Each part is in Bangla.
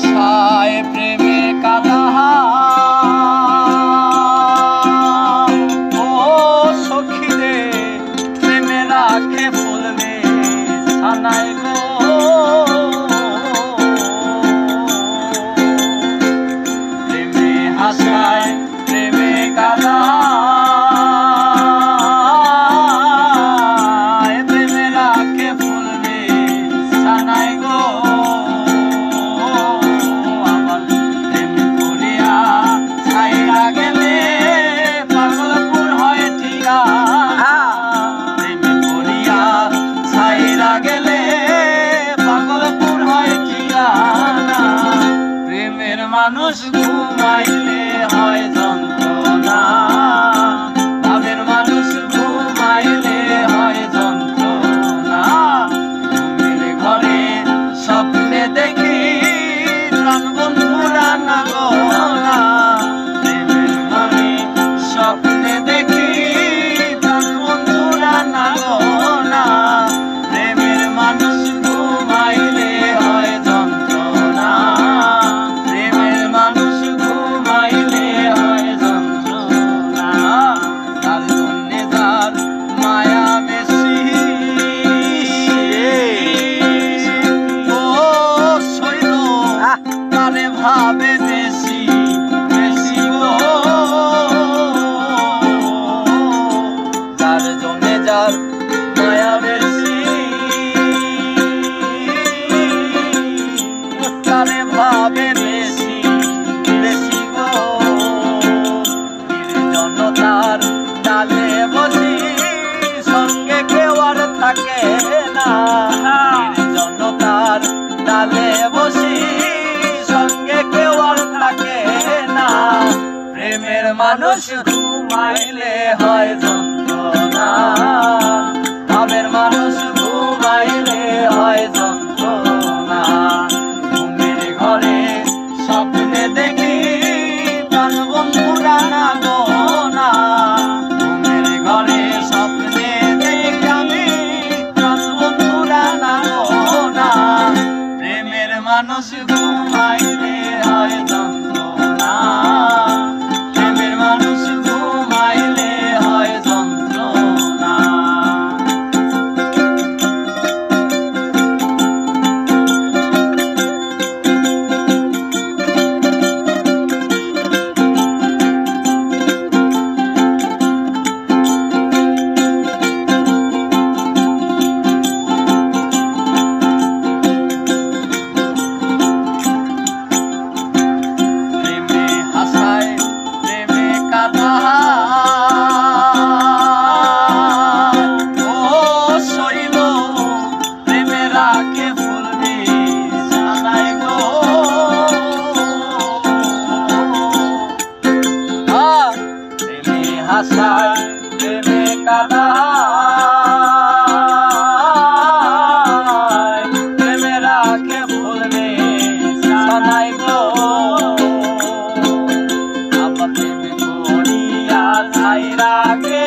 আশায় প্রেমে কাদা ও সখীরে প্রেমে রাখে ফুলবে সানায় hobbit. মানুষ ঘুমাইলে হয় যন্ত্রণা। আমের মানুষ ঘুমাইলে হয় যন্ত্রণা। ঘুমের ঘরে স্বপ্নে দেখি তার বন্ধুরা না গোনা ঘুমের ঘরে স্বপ্নে দেখি আমি তার বন্ধুরা না গোনা প্রেমের মানুষ ঘুমাইলে হয় যন্ত্রণা। আশায় প্রেমে কাদা প্রেমে রাখে ভুলনে সানাই গো। আমার প্রেমে গড়িয়া ছাই রাখে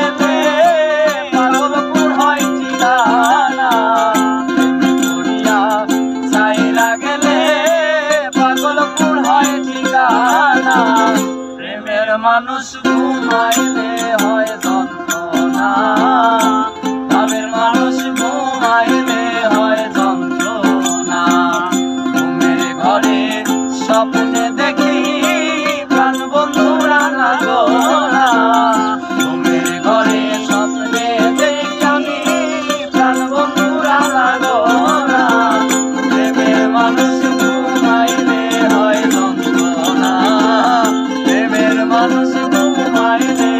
মানুষ ঘুমাইলে হয় যন্ত্রণা। গ্রামের মানুষ ঘুমাইলে হয় যন্ত্রণা। ঘুমের ঘরে স্বপ্ন Bye.